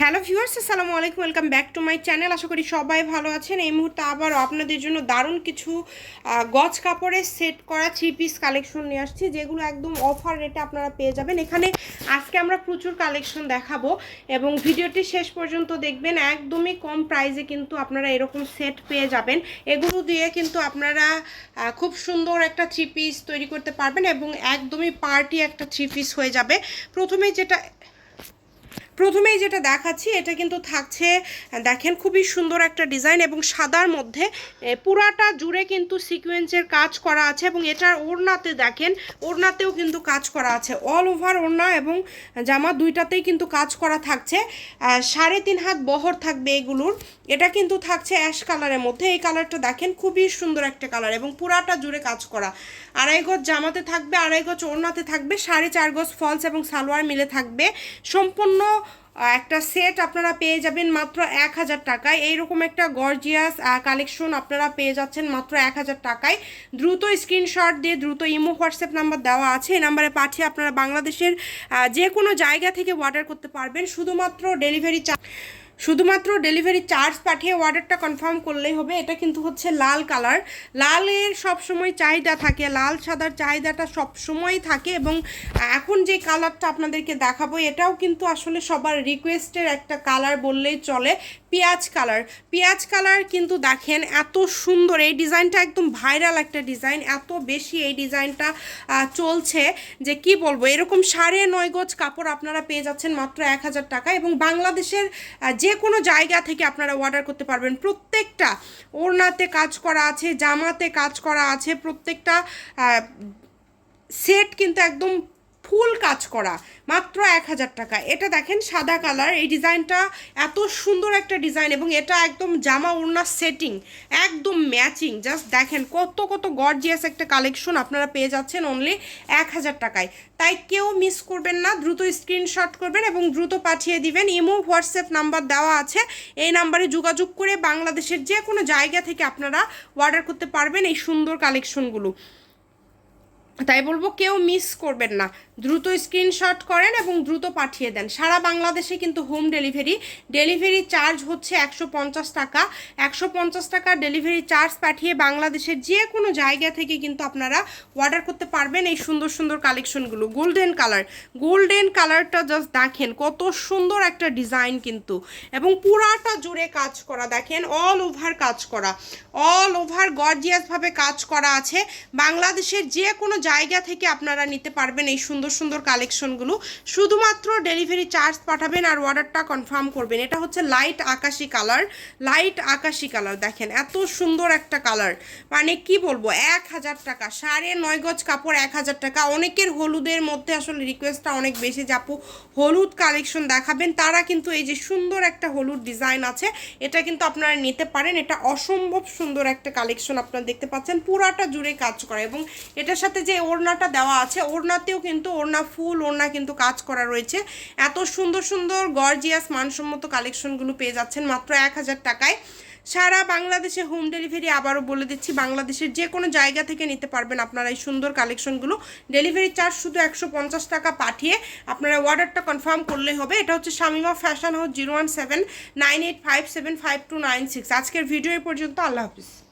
Hello viewers, আসসালামু আলাইকুম, welcome back to my channel. আশা করি সবাই ভালো আছেন। এই মুহূর্তে আবারও আপনাদের জন্য দারুণ কিছু গজ কাপড়ের সেট করা থ্রি পিস কালেকশন নিয়ে আসছি, যেগুলো একদম অফার রেটে আপনারা পেয়ে যাবেন। এখানে আজকে আমরা প্রচুর কালেকশন দেখাবো এবং ভিডিওটি শেষ পর্যন্ত দেখবেন। একদমই কম প্রাইসে কিন্তু আপনারা এরকম সেট পেয়ে যাবেন। এগুলো দিয়ে কিন্তু আপনারা খুব সুন্দর একটা থ্রি পিস তৈরি করতে পারবেন এবং একদমই পার্টি একটা থ্রি পিস হয়ে যাবে। প্রথমে যেটা প্রথমেই যেটা দেখাচ্ছি, এটা কিন্তু থাকছে, দেখেন খুবই সুন্দর একটা ডিজাইন এবং সাদার মধ্যে পুরাটা জুড়ে কিন্তু সিকোয়েন্সের কাজ করা আছে এবং এটার ওড়নাতে দেখেন, ওড়নাতেও কিন্তু কাজ করা আছে। অল ওভার ওড়না এবং জামা দুইটাতেই কিন্তু কাজ করা থাকছে। সাড়ে তিন হাত বহর থাকবে এগুলোর। এটা কিন্তু থাকছে অ্যাশ কালারের মধ্যে। এই কালারটা দেখেন খুবই সুন্দর একটা কালার এবং পুরাটা জুড়ে কাজ করা। আড়াই গজ জামাতে থাকবে, আড়াই গজ ওড়নাতে থাকবে, সাড়ে চার গজ ফলস এবং সালোয়ার মিলে থাকবে। সম্পূর্ণ একটা সেট আপনারা পেয়ে যাবেন মাত্র এক হাজার টাকায়। এইরকম একটা গর্জিয়াস কালেকশন আপনারা পেয়ে যাচ্ছেন মাত্র এক হাজার টাকায়। দ্রুত স্ক্রিনশট দিয়ে দ্রুত ইমো, হোয়াটসঅ্যাপ নাম্বার দেওয়া আছে। এই নাম্বারে পাঠিয়ে আপনারা বাংলাদেশের যে কোনো জায়গা থেকে অর্ডার করতে পারবেন। শুধুমাত্র ডেলিভারি চার্জ শুধুমাত্র ডেলিভারি চার্জ পাঠিয়ে অর্ডারটা কনফার্ম করলেই হবে। এটা কিন্তু হচ্ছে লাল কালার। লালের সব সময় চাহিদা থাকে লাল সাদার চাহিদাটা সব সময় থাকে এবং এখন যে কালারটা আপনাদেরকে দেখাবো এটাও কিন্তু আসলে সবার রিকোয়েস্টের একটা কালার বললেই চলে পেঁয়াজ কালার। পেঁয়াজ কালার কিন্তু দেখেন এত সুন্দর এই ডিজাইনটা একদম ভাইরাল একটা ডিজাইন এত বেশি এই ডিজাইনটা চলছে যে কি বলব এরকম সাড়ে নয় গজ কাপড় আপনারা পেয়ে যাচ্ছেন মাত্র এক হাজার টাকা এবং বাংলাদেশের আহ, যে কোনো জায়গা থেকে আপনারা অর্ডার করতে পারবেন। প্রত্যেকটা ওড়নাতে কাজ করা আছে, জামাতে কাজ করা আছে, প্রত্যেকটা সেট কিন্তু একদম ফুল কাজ করা, মাত্র এক হাজার টাকা। এটা দেখেন সাদা কালার, এই ডিজাইনটা এত সুন্দর একটা ডিজাইন এবং এটা একদম জামা ওড়না সেটিং, একদম ম্যাচিং। জাস্ট দেখেন কত কত গর্জিয়াস একটা কালেকশন আপনারা পেয়ে যাচ্ছেন অনলি এক হাজার টাকায়। তাই কেউ মিস করবেন না, দ্রুত স্ক্রিনশট করবেন এবং দ্রুত পাঠিয়ে দিবেন। ইমো, হোয়াটসঅ্যাপ নাম্বার দেওয়া আছে, এই নাম্বারে যোগাযোগ করে বাংলাদেশের যে কোনো জায়গা থেকে আপনারা অর্ডার করতে পারবেন এই সুন্দর কালেকশনগুলো। তাই বলব কেউ মিস করবেন না। দ্রুত স্ক্রিনশট করেন এবং দ্রুত পাঠিয়ে দেন। সারা বাংলাদেশে কিন্তু হোম ডেলিভারি ডেলিভারি চার্জ হচ্ছে একশো পঞ্চাশ টাকা। একশো পঞ্চাশ টাকা ডেলিভারি চার্জ পাঠিয়ে বাংলাদেশের যে কোনো জায়গা থেকে কিন্তু আপনারা অর্ডার করতে পারবেন এই সুন্দর সুন্দর কালেকশনগুলো গোল্ডেন কালার গোল্ডেন কালারটা জাস্ট দেখেন, কত সুন্দর একটা ডিজাইন কিন্তু। এবং পুরাটা জুড়ে কাজ করা, দেখেন অল ওভার কাজ করা। অল ওভার গর্জিয়াসভাবে কাজ করা আছে। বাংলাদেশের যে কোনো জায়গা থেকে আপনারা নিতে পারবেন এই সুন্দর সুন্দর কালেকশনগুলো। শুধুমাত্র ডেলিভারি চার্জ পাঠাবেন আর অর্ডারটা কনফার্ম করবেন। এটা হচ্ছে লাইট আকাশি কালার। লাইট আকাশি কালার দেখেন, এত সুন্দর একটা কালার। মানে কি বলব, এক হাজার টাকা, সাড়ে নয় গজ কাপড় এক হাজার টাকা। অনেকের হলুদের মধ্যে আসলে রিকোয়েস্টটা অনেক বেশি যাপু হলুদ কালেকশন দেখাবেন। তারা কিন্তু এই যে সুন্দর একটা হলুদ ডিজাইন আছে, এটা কিন্তু আপনারা নিতে পারেন। এটা অসম্ভব সুন্দর একটা কালেকশন আপনারা দেখতে পাচ্ছেন। পুরাটা জুড়ে কাজ করে এবং এটার সাথে যে ওড়নাটা দেওয়া আছে। ওড়নাতেও কিন্তু ওড়না ফুল, ওড়না কিন্তু কাজ করা রয়েছে। এত সুন্দর সুন্দর গর্জিয়াস মানসম্মত কালেকশনগুলো পেয়ে যাচ্ছেন মাত্র এক হাজার টাকায়। সারা বাংলাদেশে হোম ডেলিভারি আবারও বলে দিচ্ছি, বাংলাদেশের যে কোনো জায়গা থেকে নিতে পারবেন আপনারা এই সুন্দর কালেকশনগুলো ডেলিভারি চার্জ শুধু একশো পঞ্চাশ টাকা পাঠিয়ে আপনারা অর্ডারটা কনফার্ম করলে হবে। এটা হচ্ছে Shamima fashion house zero one seven nine eight five seven five two nine six আজকের ভিডিও পর্যন্ত আল্লাহ হাফিজ।